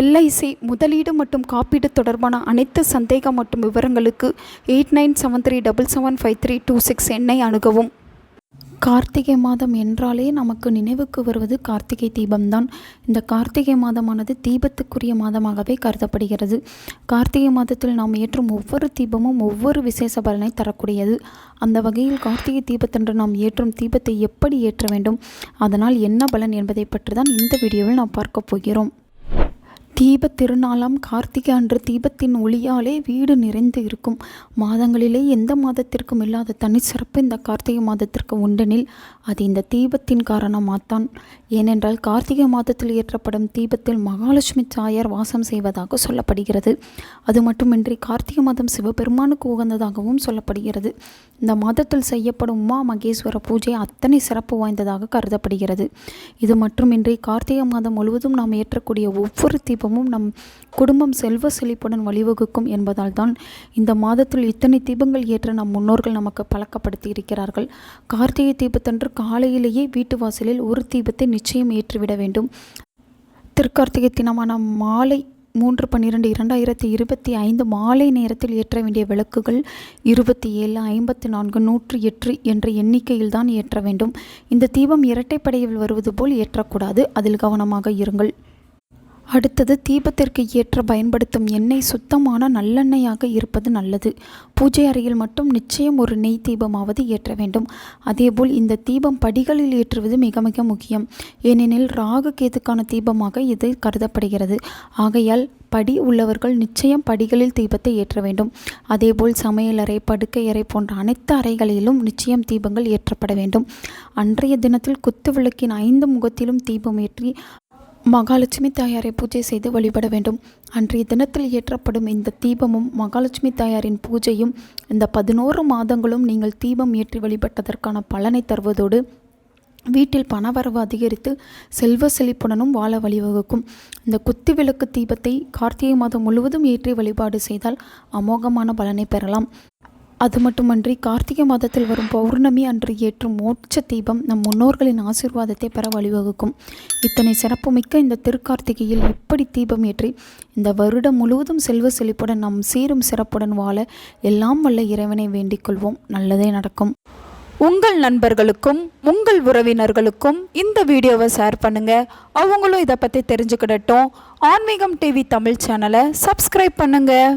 LIC முதலீடு மற்றும் காப்பீடு தொடர்பான அனைத்து சந்தேகம் மற்றும் விவரங்களுக்கு eight nine seven three double seven five three two six எண்ணை அணுகவும். கார்த்திகை மாதம் என்றாலே நமக்கு நினைவுக்கு வருவது கார்த்திகை தீபம்தான். இந்த கார்த்திகை மாதமானது தீபத்துக்குரிய மாதமாகவே கருதப்படுகிறது. கார்த்திகை மாதத்தில் நாம் ஏற்றும் ஒவ்வொரு தீபமும் ஒவ்வொரு விசேஷ பலனை தரக்கூடியது. அந்த வகையில் கார்த்திகை தீபத்தன்று நாம் ஏற்றும் தீபத்தை எப்படி ஏற்ற வேண்டும்? அதனால் என்ன பலன் என்பதை பற்றி தான் இந்த வீடியோவில் நாம் பார்க்க போகிறோம். தீபத் திருநாளாம் கார்த்திகை அன்று தீபத்தின் ஒளியாலே வீடு நிறைந்து இருக்கும். மாதங்களிலே எந்த மாதத்திற்கும் இல்லாத தனிச்சிறப்பு இந்த கார்த்திகை மாதத்திற்கு உண்டெனில் அது இந்த தீபத்தின் காரணமாகத்தான் ஏனென்றால் கார்த்திகை மாதத்தில் ஏற்றப்படும் தீபத்தில் மகாலட்சுமி சாயர் வாசம் செய்வதாக சொல்லப்படுகிறது. அது மட்டுமின்றி கார்த்திகை மாதம் சிவபெருமானுக்கு உகந்ததாகவும் சொல்லப்படுகிறது. இந்த மாதத்தில் செய்யப்படும் உமா மகேஸ்வர பூஜை அத்தனை சிறப்பு வாய்ந்ததாக கருதப்படுகிறது. இது மட்டுமின்றி கார்த்திகை மாதம் முழுவதும் நாம் ஏற்றக்கூடிய ஒவ்வொரு தீபமும் நம் குடும்பம் செல்வ செழிப்புடன் வழிவகுக்கும் என்பதால் தான் இந்த மாதத்தில் இத்தனை தீபங்கள் ஏற்ற நம் முன்னோர்கள் நமக்கு பழக்கப்படுத்தி இருக்கிறார்கள். கார்த்திகை தீபத்தன்று காலையிலேயே வீட்டு வாசலில் ஒரு தீபத்தை நிச்சயம் ஏற்றிவிட வேண்டும். திருக்கார்த்திகை தினமான மாலை மூன்று பன்னிரெண்டு இரண்டாயிரத்தி இருபத்தி ஐந்து மாலை நேரத்தில் ஏற்ற வேண்டிய விளக்குகள் இருபத்தி ஏழு ஐம்பத்தி நான்கு நூற்றி எட்டு என்ற எண்ணிக்கையில் தான் ஏற்ற வேண்டும். இந்த தீபம் இரட்டைப்படையில் வருவது போல் ஏற்றக்கூடாது. அதில் கவனமாக இருங்கள். அடுத்தது தீபத்திற்கு ஏற்ற பயன்படுத்தும் எண்ணெய் சுத்தமான நல்லெண்ணெயாக இருப்பது நல்லது. பூஜை அறையில் மட்டும் நிச்சயம் ஒரு நெய் தீபமாவது ஏற்ற வேண்டும். அதேபோல் இந்த தீபம் படிகளில் ஏற்றுவது மிக மிக முக்கியம். ஏனெனில் ராகு கேதுக்கான தீபமாக இது கருதப்படுகிறது. ஆகையால் படி உள்ளவர்கள் நிச்சயம் படிகளில் தீபத்தை ஏற்ற வேண்டும். அதேபோல் சமையலறை படுக்கை அறை போன்ற அனைத்து அறைகளிலும் நிச்சயம் தீபங்கள் ஏற்றப்பட வேண்டும். அன்றைய தினத்தில் குத்து விளக்கின் ஐந்து முகத்திலும் தீபம் ஏற்றி மகாலட்சுமி தாயாரை பூஜை செய்து வழிபட வேண்டும். அன்றைய தினத்தில் ஏற்றப்படும் இந்த தீபமும் மகாலட்சுமி தாயாரின் பூஜையும் இந்த பதினோரு மாதங்களும் நீங்கள் தீபம் ஏற்றி வழிபட்டதற்கான பலனை தருவதோடு வீட்டில் பணவரவு அதிகரித்து செல்வ செழிப்புடனும் வாழ வழிவகுக்கும். இந்த குத்து விளக்கு தீபத்தை கார்த்திகை மாதம் முழுவதும் ஏற்றி வழிபாடு செய்தால் அமோகமான பலனை பெறலாம். அது மட்டுமன்றி கார்த்திகை மாதத்தில் வரும் பௌர்ணமி அன்று ஏற்றும் மோட்ச தீபம் நம் முன்னோர்களின் ஆசிர்வாதத்தை பெற வழிவகுக்கும். இத்தனை சிறப்புமிக்க இந்த திருக்கார்த்திகையில் இப்படி தீபம் ஏற்றி இந்த வருடம் முழுவதும் செல்வ செழிப்புடன் நம் சீரும் சிறப்புடன் வாழ எல்லாம் வல்ல இறைவனை வேண்டிக் கொள்வோம். நல்லதே நடக்கும். உங்கள் நண்பர்களுக்கும் உங்கள் உறவினர்களுக்கும் இந்த வீடியோவை ஷேர் பண்ணுங்க. அவங்களும் இதை பற்றி தெரிஞ்சுக்கிடட்டும். ஆன்மீகம் டிவி தமிழ் சேனலை சப்ஸ்கிரைப் பண்ணுங்கள்